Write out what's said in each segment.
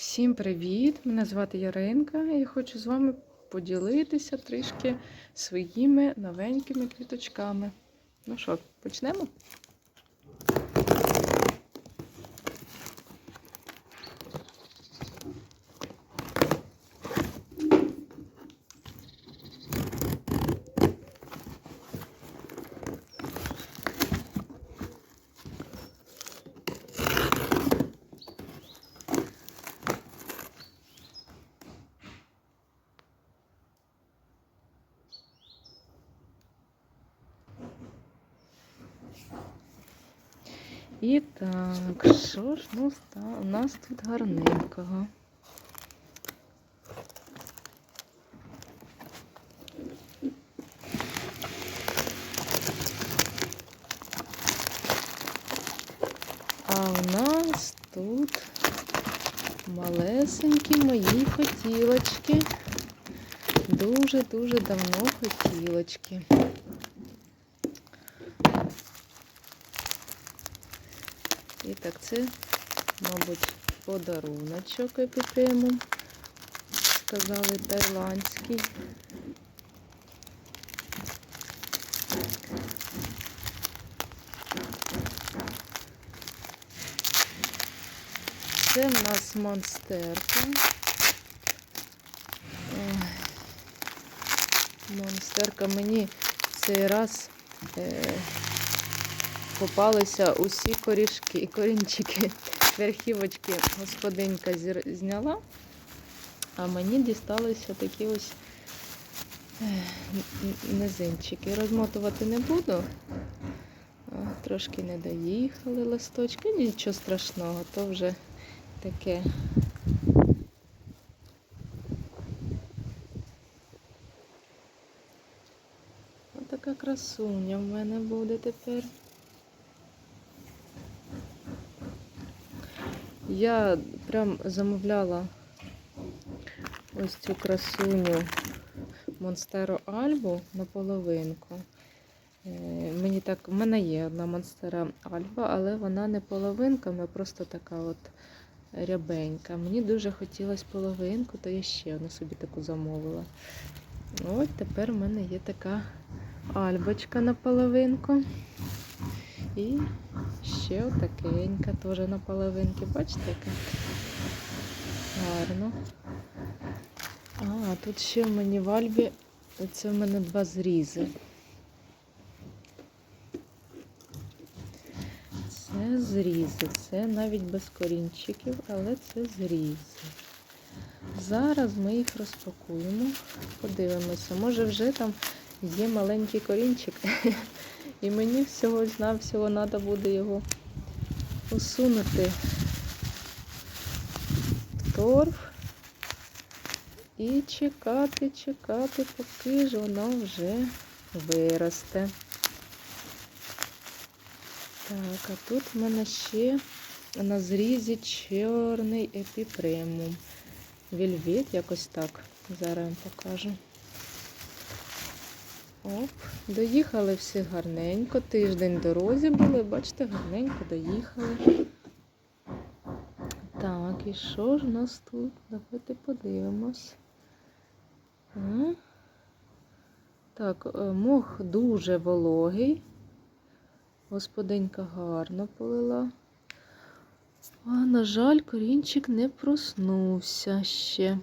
Всім привіт! Мене звати Яринка і я хочу з вами поділитися трішки своїми новенькими квіточками. Ну що, почнемо? І так, що ж ну, у нас тут гарненького? А у нас тут малесенькі мої хотілочки. Дуже-дуже давно хотілочки. Так, це, мабуть, подаруночок епіпему. Сказали тайландський. Це в нас монстерка. Монстерка мені цей раз е, попалися усі корішки корінчики. Верхівочки господинка зняла, а мені дісталися такі ось е, низинчики. Розмотувати не буду. Трошки не доїхали листочки, нічого страшного, то вже таке. Отака красуня в мене буде тепер. Я прям замовляла ось цю красуню Монстеро Альбу на половинку. Е, Мені так, в мене є одна Монстера Альба, але вона не половинками, просто така от рябенька. Мені дуже хотілося половинку, то я ще одну собі таку замовила. Ось тепер в мене є така альбочка на половинку. І ще отакенька теж на половинки. Бачите, яка гарно. А, тут ще в мені в альбі, оце в мене два зрізи. Це зрізи, це навіть без корінчиків, але це зрізи. Зараз ми їх розпакуємо, подивимося. Може вже там є маленький корінчик, і мені всього навсього треба буде його усунути торф і чекати, чекати, поки ж воно вже виросте. Так, а тут в мене ще на зрізі чорний епіпремум. Вільвет, якось так. Зараз вам покажу. Оп, доїхали всі гарненько. Тиждень дорозі були, бачите, гарненько доїхали. Так, і що ж у нас тут? Давайте подивимось. Так, е, мох дуже вологий. Господинька гарно полила. А, на жаль, корінчик не проснувся ще.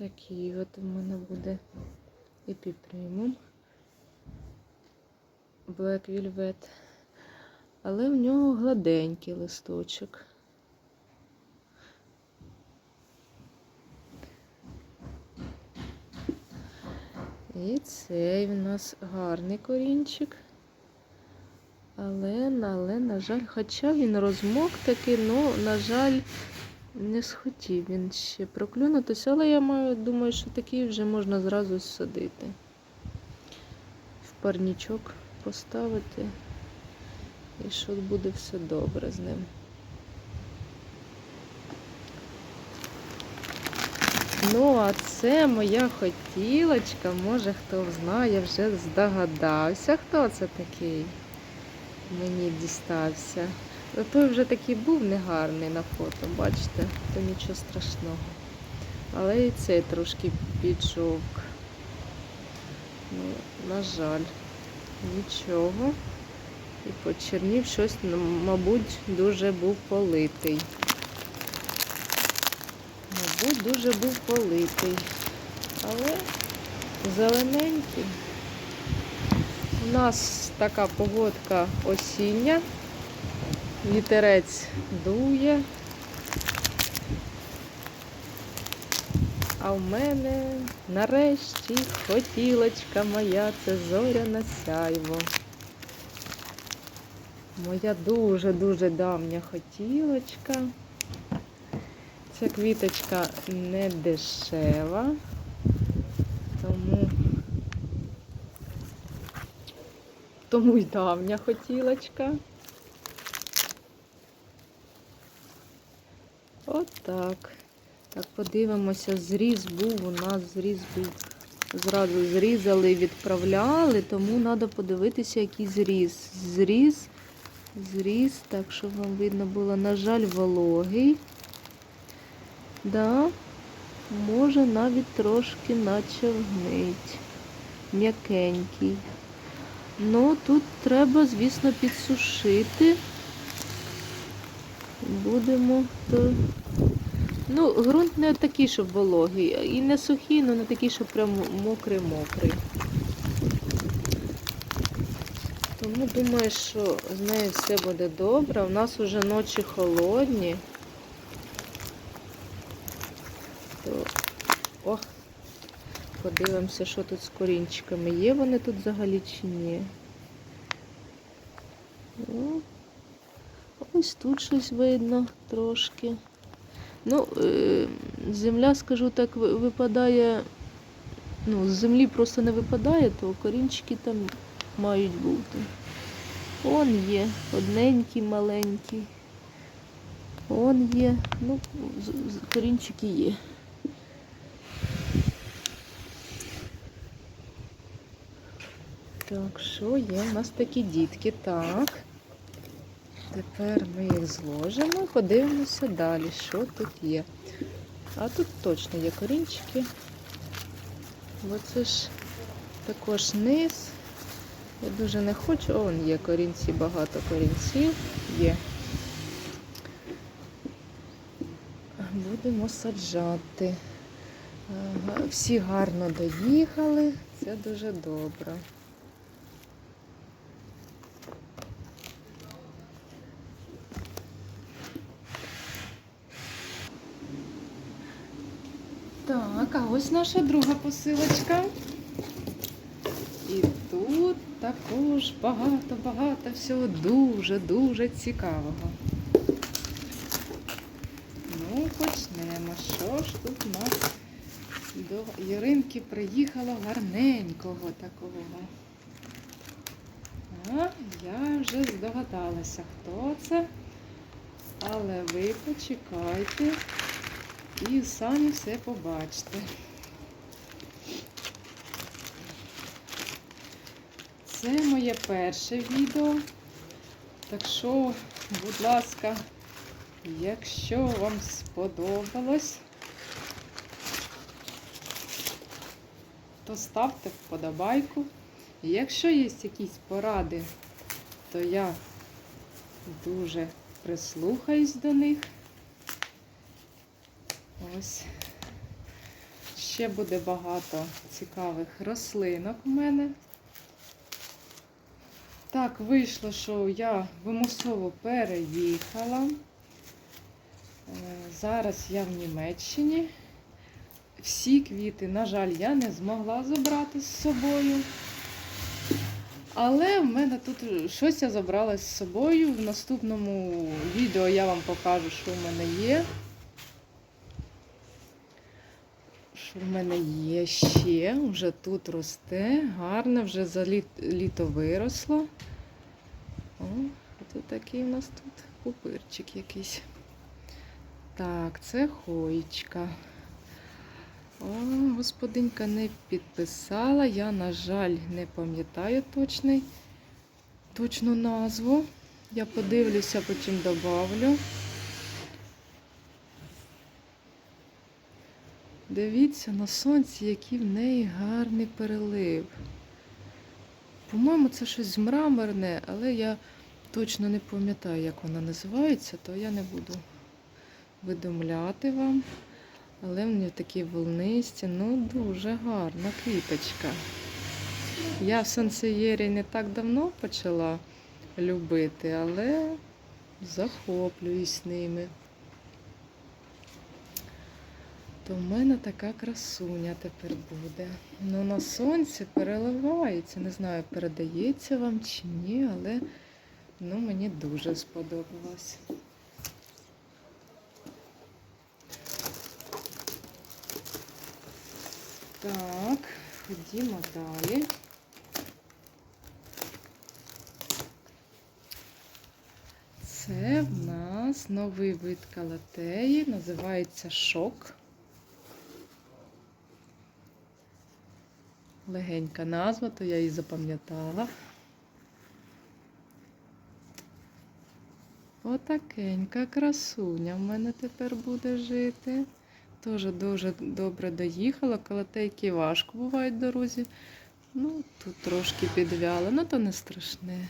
Такий от у мене буде епіпримум. Black Velvet. Але в нього гладенький листочок. І цей в нас гарний корінчик. Але, але, на жаль, хоча він розмок такий, ну, на жаль, не схотів він ще проклюнутися, але я маю, думаю, що такий вже можна зразу садити. В парнічок поставити. І що буде все добре з ним. Ну, а це моя хотілочка. Може хто знає, вже здогадався, хто це такий. мені дістався. Ну, Той вже такий був негарний на фото, бачите, то нічого страшного. Але і цей трошки піджовк. Ну, на жаль, нічого. І почернів щось, ну, мабуть, дуже був политий. Мабуть, дуже був политий. Але зелененький. У нас така погодка осіння. Вітерець дує. А в мене нарешті хотілочка моя, це зоряна сяйво. Моя дуже-дуже давня хотілочка. Ця квіточка не дешева, тому, тому й давня хотілочка. Отак. Так, подивимося, зріз був, у нас зріз був. Зразу зрізали, відправляли, тому треба подивитися, який зріз. Зріз, зріз, так, щоб вам видно було, на жаль, вологий. Да, може навіть трошки наче вгнить. М'якенький. Ну, тут треба, звісно, підсушити. Будемо то. Ну, ґрунт не такий, щоб вологий, і не сухий, але не такий, щоб прям мокрий-мокрий. Тому думаю, що з нею все буде добре. У нас вже ночі холодні. То... Ох, подивимося, що тут з корінчиками. Є вони тут взагалі чи ні. Ну, ось тут щось видно трошки. Ну, е, земля, скажу так, випадає, ну, з землі просто не випадає, то корінчики там мають бути. Он є, одненький, маленький. Он є, ну, корінчики є. Так, що є? У нас такі дітки. Так. Тепер ми їх зложимо, подивимося далі, що тут є. А тут точно є корінчики. Бо це ж також низ. Я дуже не хочу. О, є корінці, багато корінців є. Будемо саджати. Всі гарно доїхали. Це дуже добре. Так, а ось наша друга посилочка. І тут також багато-багато всього дуже-дуже цікавого. Ну, почнемо. Що ж тут у нас до Яринки приїхало гарненького такого. А, я вже здогадалася, хто це. Але ви почекайте і самі все побачите. Це моє перше відео. Так що, будь ласка, якщо вам сподобалось, то ставте вподобайку. Якщо є якісь поради, то я дуже прислухаюсь до них. Ось. Ще буде багато цікавих рослинок у мене. Так, вийшло, що я вимусово переїхала. Е, Зараз я в Німеччині. Всі квіти, на жаль, я не змогла забрати з собою. Але в мене тут щось я забрала з собою. В наступному відео я вам покажу, що в мене є. Що в мене є ще, вже тут росте, гарне, вже за літ- літо виросло. О, тут такий у нас тут пупирчик якийсь. Так, це хоєчка. О, господинька не підписала. Я, на жаль, не пам'ятаю точний. точну назву. Я подивлюся, потім добавлю. Дивіться на сонці, який в неї гарний перелив. По-моєму, це щось мраморне, але я точно не пам'ятаю, як вона називається, то я не буду видумляти вам. Але в неї такі волнисті, ну дуже гарна квіточка. Я в сансеєрі не так давно почала любити, але захоплююсь ними. То в мене така красуня тепер буде. Ну на сонці переливається. Не знаю, передається вам чи ні, але ну, мені дуже сподобалось. Так, ходімо далі. Це в нас новий вид калатеї, називається шок. Легенька назва, то я її запам'ятала. Отакенька красуня в мене тепер буде жити. Теж дуже добре доїхала. колотейки важко бувають дорозі. Ну, тут трошки підвяли, ну то не страшне.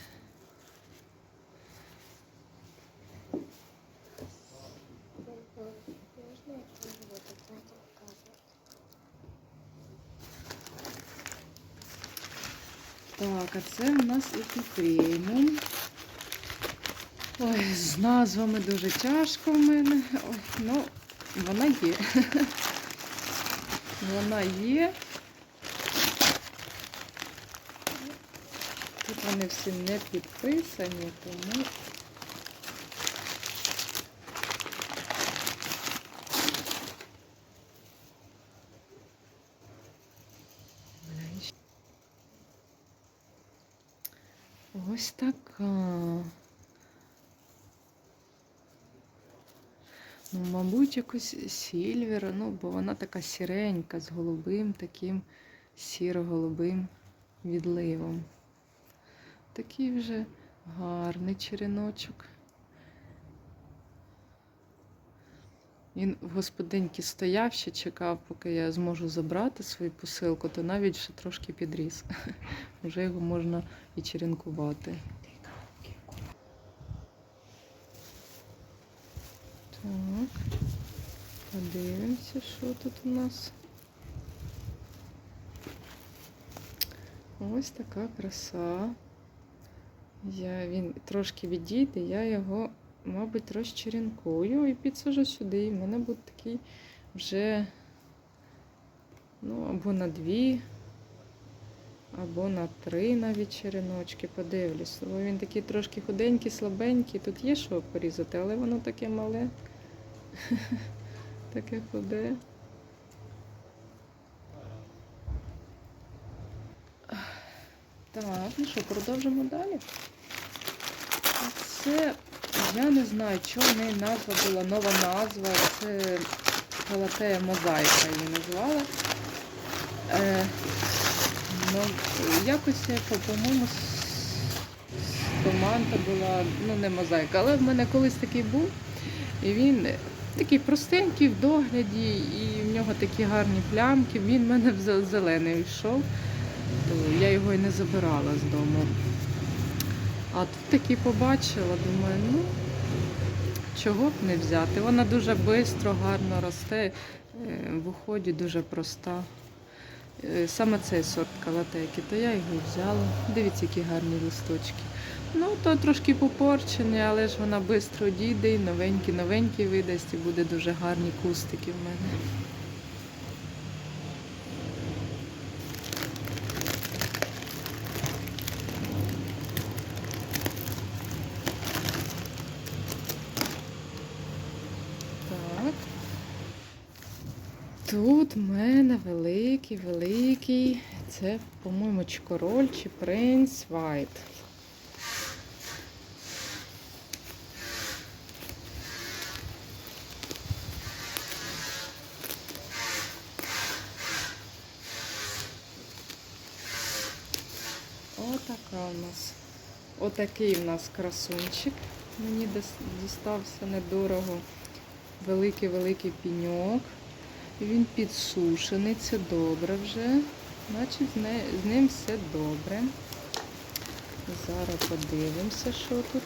Можна я теж буду тато показувати? Так, а це у нас епікреймум. Ой, з назвами дуже тяжко в мене. Ну, вона є. Вона є. Тут вони всі не підписані, тому. Ось така. Ну, мабуть, якось сільвер, ну, бо вона така сіренька з голубим, таким сіро-голубим відливом. Такий вже гарний череночок. Він в господиньки стояв, ще чекав, поки я зможу забрати свою посилку, то навіть ще трошки підріс. Вже його можна і черенкувати. Так, подивимося, що тут у нас. Ось така краса. Я, він трошки відійде, я його, мабуть, розчеренкую і підсажу сюди. І в мене буде такий вже ну, або на дві, або на три навіть череночки. Подивлюсь. Бо він такий трошки худенький, слабенький. Тут є що порізати, але воно таке мале. Таке худе. Так, ну що, продовжимо далі. Це, я не знаю, чого в неї назва була, нова назва. Це Галатея Мозаїка її назвала. Е, ну, якось, по- по-моєму, команда була, ну не мозаїка, але в мене колись такий був. І він такий простенький в догляді, і в нього такі гарні плямки. Він в мене в зелений йшов, то я його і не забирала з дому. А тут такий побачила, думаю, ну чого б не взяти. Вона дуже швидко, гарно росте, е, в уході дуже проста. Е, Саме цей сорт калатейки, то я його взяла. Дивіться, які гарні листочки. Ну, то трошки попорчені, але ж вона швидко дійде і новенькі, новенькі видасть, і буде дуже гарні кустики в мене. Так. Тут в мене великий, великий. Це, по-моєму, чи король, чи принц Вайт. Отака у нас Отакий в нас красунчик. Мені дістався недорого. Великий-великий піньок. Він підсушений, це добре вже. Значить, з, ним все добре. Зараз подивимося, що тут.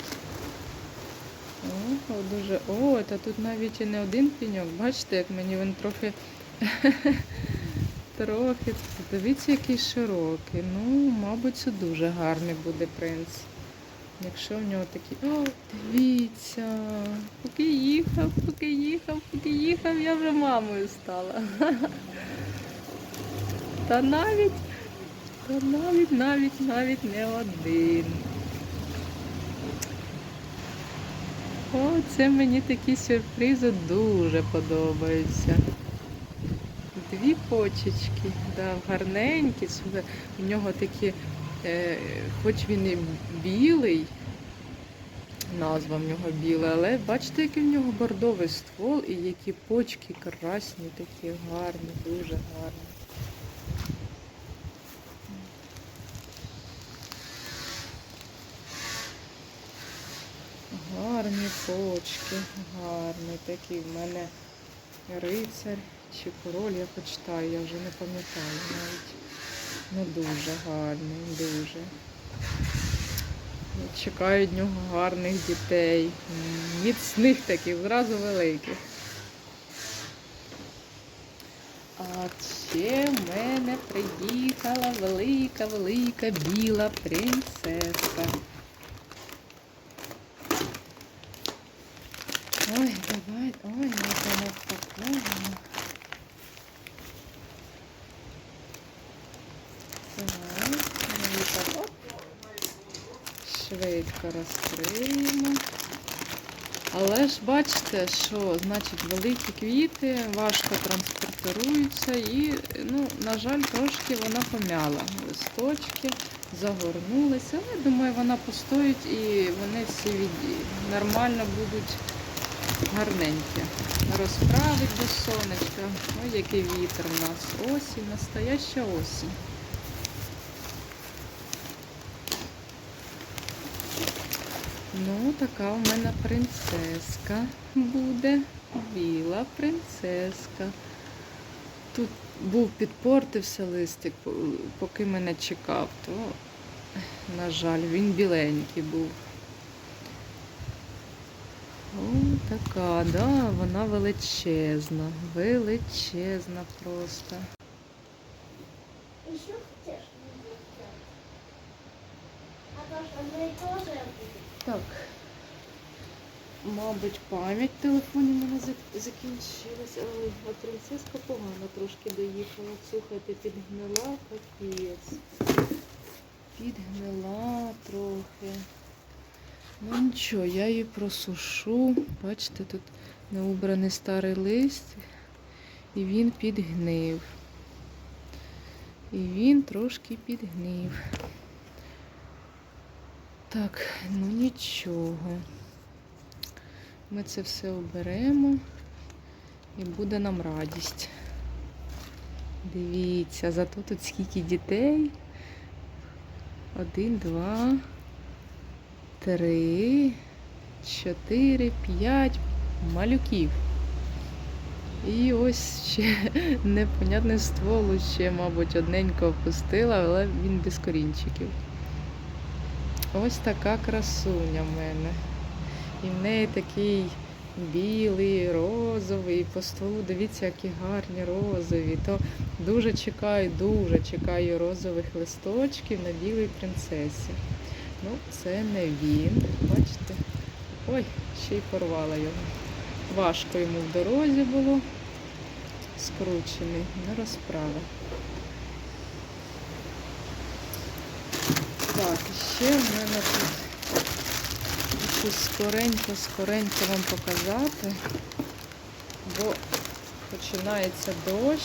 О, дуже. О, та тут навіть і не один піньок. Бачите, як мені він трохи. трохи. Дивіться, який широкий. Ну, мабуть, це дуже гарний буде принц. Якщо в нього такі. О, дивіться. Поки їхав, поки їхав, поки їхав, я вже мамою стала. Та навіть, та навіть, навіть, навіть не один. О, це мені такі сюрпризи дуже подобаються. Дві почечки, да, гарненькі, у нього такі, хоч він і білий, назва в нього біла, але бачите, який в нього бордовий ствол і які почки красні, такі гарні, дуже гарні. Гарні почки, гарний такий в мене рицар чи король, я почитаю, я вже не пам'ятаю навіть. Ну дуже гарний, дуже. Я Чекаю від нього гарних дітей. Міцних таких, зразу великих. А ще в мене приїхала велика, велика біла принцеса. Ой, давай, ой, яка вона спокійна. Давай, ми так. Швидко розкриємо. Але ж бачите, що значить великі квіти важко транспортируються і, ну, на жаль, трошки вона помяла. Листочки загорнулися. Але думаю, вона постоїть і вони всі від... нормально будуть гарненькі. Розправить до сонечка. Ой, який вітер у нас. Осінь, настояща осінь. Ну, така у мене принцеска буде. Біла принцеска. Тут був підпортився листик, поки мене чекав, то, на жаль, він біленький був. О, така, да, вона величезна, величезна просто. Еще хочешь? А то что, мы тоже. Так. Мабуть, пам'ять в телефоні мене зак- закінчилася. Ой, а принцеска погано трошки доїхала. Слухайте, підгнила капець. Підгнила трохи. Ну нічого, я її просушу. Бачите, тут неубраний старий лист. І він підгнив. І він трошки підгнив. Так, ну нічого. Ми це все оберемо і буде нам радість. Дивіться, зато тут скільки дітей. Один, два, три, чотири, п'ять малюків. І ось ще непонятне стволу ще, мабуть, одненько опустила, але він без корінчиків. Ось така красуня в мене. І в неї такий білий, розовий, по стволу, дивіться, які гарні розові. То дуже чекаю, дуже чекаю розових листочків на білій принцесі. Ну, це не він. Бачите? Ой, ще й порвала його. Важко йому в дорозі було. Скручений, не розправа. Так, ще в мене тут хочу скоренько, скоренько вам показати, бо починається дощ.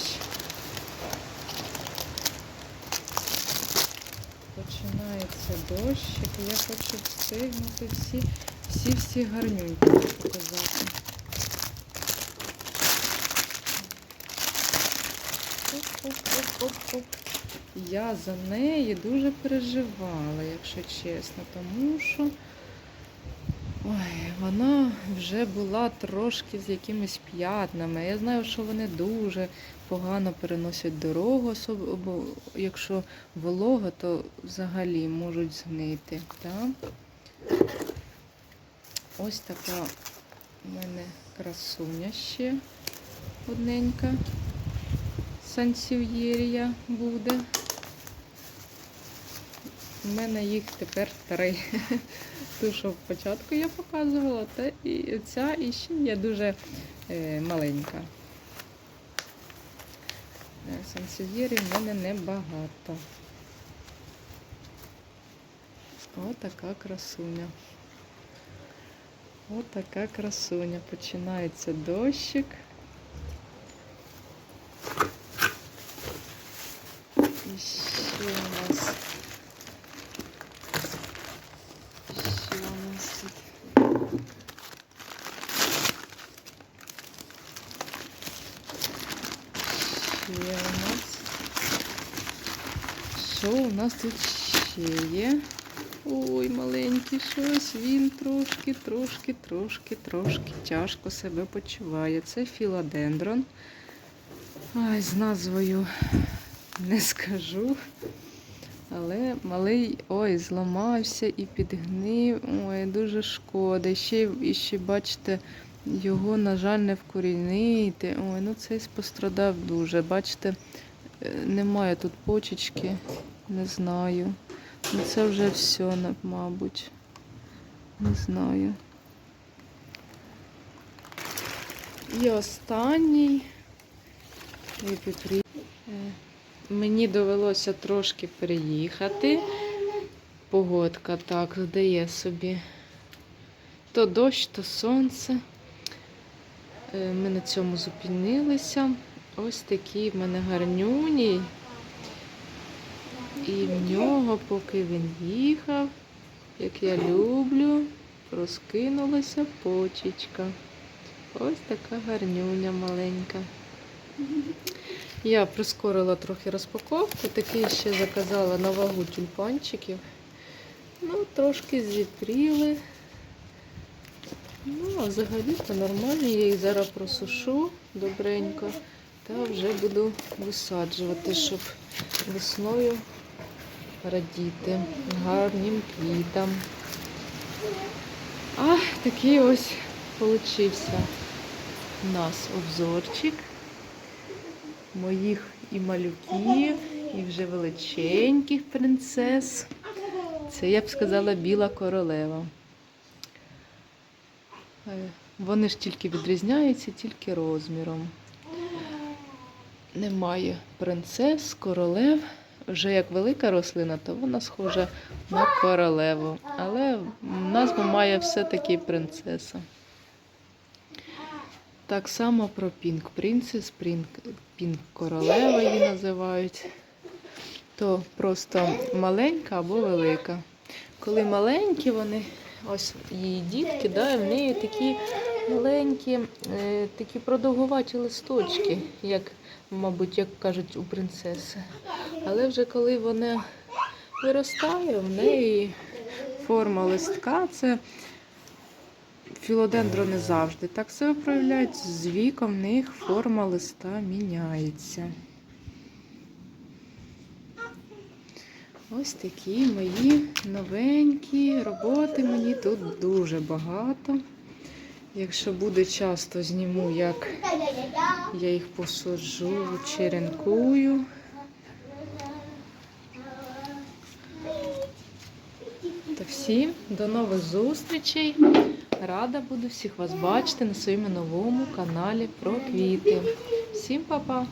Починається дощ, і я хочу встигнути всі, всі, всі гарнюнькі показати. Оп-оп-оп-оп-оп. я за неї дуже переживала, якщо чесно, тому що ой, вона вже була трошки з якимись п'ятнами. Я знаю, що вони дуже погано переносять дорогу, особливо якщо волога, то взагалі можуть згнити. Так? Ось така у мене красуня ще одненька. Сансів'єрія буде. У мене їх тепер три. Ту, що спочатку я показувала, та і ця і ще є дуже е, маленька. Е, Сансів'єрів в мене небагато. Отака красуня. Отака красуня. Починається дощик. І ще у нас. Ще у нас тут. Ще у нас. Що у нас тут ще є? Ой, маленький щось, він трошки, трошки, трошки, трошки тяжко себе почуває. Це філодендрон. Ай, з назвою не скажу. Але малий ой, зламався і підгнив. Ой, дуже шкода. Ще, і ще бачите, його, на жаль, не вкорінити. Ой, ну цей пострадав дуже. Бачите, е, немає тут почечки, не знаю. Ну це вже все, мабуть. Не знаю. І останній. Е, Мені довелося трошки переїхати. Погодка так здає собі. То дощ, то сонце. Е, Ми на цьому зупинилися. Ось такий в мене гарнюній. І в нього, поки він їхав, як я люблю, розкинулася почечка. Ось така гарнюня маленька. Я прискорила трохи розпаковку, такий ще заказала на вагу тюльпанчиків. Ну, трошки зіпріли. Ну, а взагалі-то нормальні. Я їх зараз просушу добренько та вже буду висаджувати, щоб весною радіти гарним квітам. А такий ось получився у нас обзорчик моїх і малюків, і вже величеньких принцес. Це, я б сказала, біла королева. Е, Вони ж тільки відрізняються, тільки розміром. Немає принцес, королев. Вже як велика рослина, то вона схожа на королеву. Але назву має все-таки принцеса. Так само про Пінк Принцес, Пінк Королева її називають. То просто маленька або велика. Коли маленькі, вони, ось її дітки, да, в неї такі маленькі, е, такі продовгуваті листочки, як, мабуть, як кажуть у принцеси. Але вже коли вона виростає, в неї форма листка це філодендрони завжди так себе проявляють. З віком в них форма листа міняється. Ось такі мої новенькі роботи. Мені тут дуже багато. Якщо буде час, то зніму, як я їх посаджу, черенкую. Та всім до нових зустрічей. Рада буду всіх вас бачити на своєму новому каналі про квіти. Всім па-па!